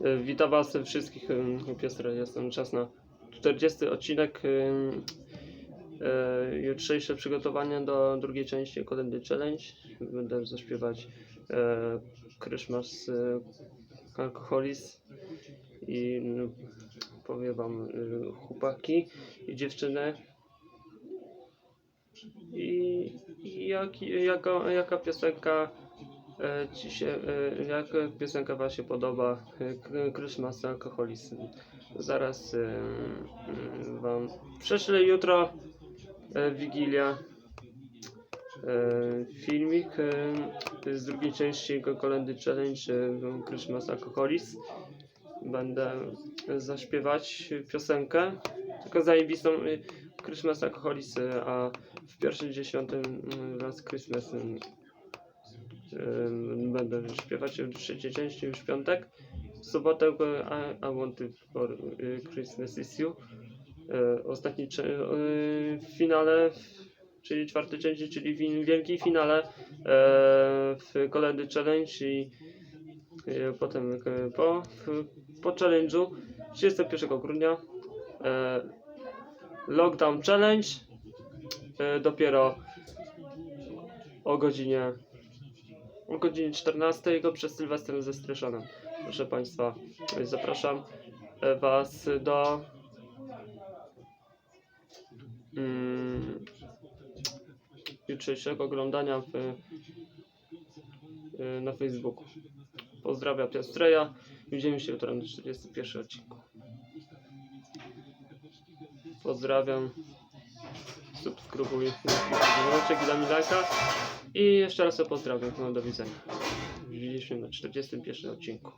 E, Witam Was wszystkich. Piotr, jestem czas na 40 odcinek. e, Jutrzejsze przygotowania do drugiej części Kolendy Challenge. Będę zaśpiewać Christmas e, Alcoholis i no, powiem Wam chłopaki i dziewczyny. I jak, jaka, jaka piosenka e, e, jaka piosenka Wam się podoba? Christmas Alcoholism. Zaraz e, mm, Wam prześlę jutro Wigilia filmik z drugiej części Ko- Kolendy Challenge Christmas Alcoholism. Będę zaśpiewać piosenkę, tylko zajebistą Christmas Alcoholism, a w pierwszym dziesiątym mm, raz Christmas em, em, będę śpiewać w trzeciej części już w piątek. W sobotę I, I want to for Christmas is you. E, Ostatni e, w finale, czyli czwartej części, czyli w wielkiej finale e, w Kolendy Challenge i e, potem e, po, po challenge'u 31 grudnia e, Lockdown Challenge e, dopiero o godzinie o godzinie 14 przed Sylwestrem ze Stryszonem. Proszę Państwa, zapraszam e, Was do mm, jutrzejszego oglądania w, e, na Facebooku. Pozdrawiam Piastreja widzimy się jutro na 41 odcinku. Pozdrawiam. Subskrybuj dzwoneczek i daj. I jeszcze raz pozdrawiam. No, do widzenia. Widzieliśmy na 41 odcinku.